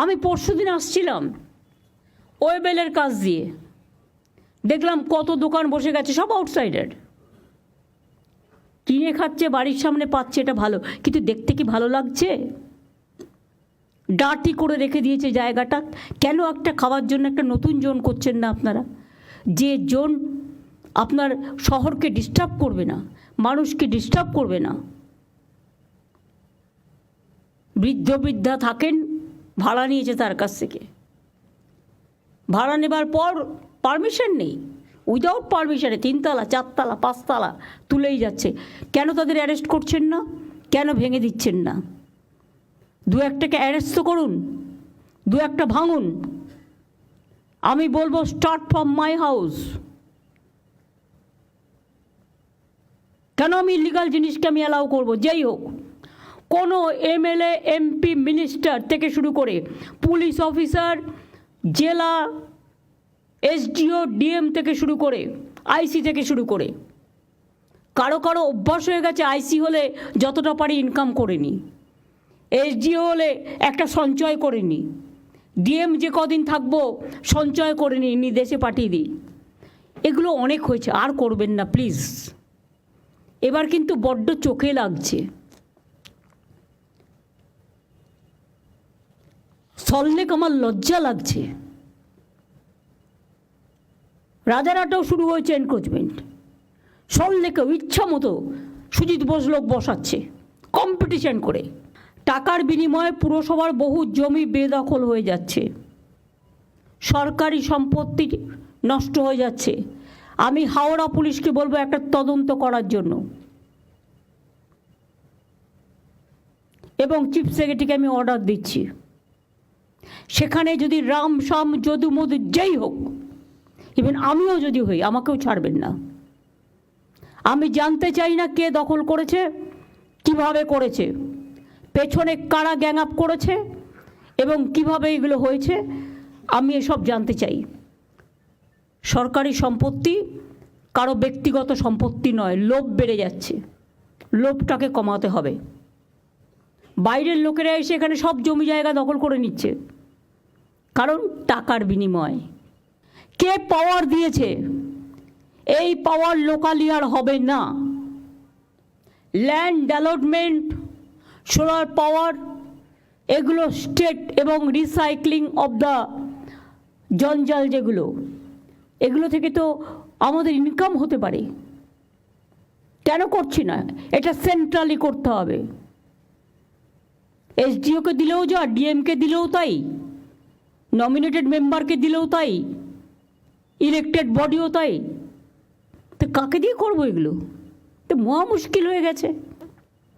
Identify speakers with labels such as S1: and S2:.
S1: আমি পরশু দিন আসছিলাম ওয়েবেলের কাজ দিয়ে। দেখলাম কত দোকান বসে গেছে, সব আউটসাইডার কিনে খাচ্ছে, বাড়ির সামনে পাচ্ছে, এটা ভালো। কিন্তু দেখতে কি ভালো লাগছে? ডাটি করে রেখে দিয়েছে জায়গাটা। কেন একটা খাওয়ার জন্য একটা নতুন জোন করছেন না আপনারা? যে জোন আপনার শহরকে ডিস্টার্ব করবে না, মানুষকে ডিস্টার্ব করবে না। বৃদ্ধ বৃদ্ধা থাকেন ভাড়া নিয়েছে তার কাছ থেকে। ভাড়া নেবার পর পারমিশন নেই। উইদাউট পারমিশনে তিনতলা, চারতলা, পাঁচতলা তুলেই যাচ্ছে। কেন তাদের অ্যারেস্ট করছেন না? কেন ভেঙে দিচ্ছেন না? দু একটাকে অ্যারেস্ট তো করুন, দু একটা ভাঙুন। আমি বলব স্টার্ট ফ্রম মাই হাউস কেন আমি ইলিগাল জিনিসকে আমি অ্যালাউ করব? যেই হোক। কোনো এমএলএ, এমপি, মিনিস্টার থেকে শুরু করে পুলিশ অফিসার, জেলা, এসডিও, ডিএম থেকে শুরু করে আইসি থেকে শুরু করে। কারও কারও অভ্যাস হয়ে গেছে আইসি হলে যতটা পারি ইনকাম করে নি। এসডিও হলে একটা সঞ্চয় করে নি। ডিএম যে কদিন থাকব সঞ্চয় করে নিই নি দেশে পাঠিয়ে দিই। এগুলো অনেক হয়েছে, আর করবেন না প্লিজ এবার কিন্তু বড্ড চোখে লাগছে। সল্লেক আমার লজ্জা লাগছে। রাজারহাটেও শুরু হয়েছে এনক্রোচমেন্ট সল্লেকেও ইচ্ছা মতো সুজিত বোস লোক বসাচ্ছে কম্পিটিশন করে। টাকার বিনিময়ে পুরসভার বহু জমি বেদখল হয়ে যাচ্ছে। সরকারি সম্পত্তি নষ্ট হয়ে যাচ্ছে। আমি হাওড়া পুলিশকে বলব একটা তদন্ত করার জন্য। এবং চিফ সেক্রেটারিকে আমি অর্ডার দিচ্ছি। সেখানে যদি রাম শাম যদু মধু যেই হোক ইভেন আমিও যদি হই, আমাকেও ছাড়বেন না। আমি জানতে চাই না কে দখল করেছে, কীভাবে করেছে, পেছনে কারা গ্যাং আপ করেছে, এবং কীভাবে এগুলো হয়েছে, আমি এসব জানতে চাই। সরকারি সম্পত্তি কারও ব্যক্তিগত সম্পত্তি নয়, লোভ বেড়ে যাচ্ছে। লোভটাকে কমাতে হবে। বাইরের লোকেরা এসে এখানে সব জমি জায়গা দখল করে নিচ্ছে। কারণ টাকার বিনিময়। কে পাওয়ার দিয়েছে? এই পাওয়ার লোকালি আর হবে না। ল্যান্ড ডেভেলপমেন্ট সোলার পাওয়ার এগুলো স্টেট এবং রিসাইক্লিং অফ দ্য জঞ্জাল যেগুলো, এগুলো থেকে তো আমাদের ইনকাম হতে পারে। কেন করছি না? এটা সেন্ট্রালি করতে হবে। এসডিওকে দিলেও যা ডিএমকে দিলেও তাই নমিনেটেড মেম্বারকে দিলেও তাই ইলেকটেড বডিও তাই তো কাকে দিয়ে করব এগুলো তো মহা মুশকিল হয়ে গেছে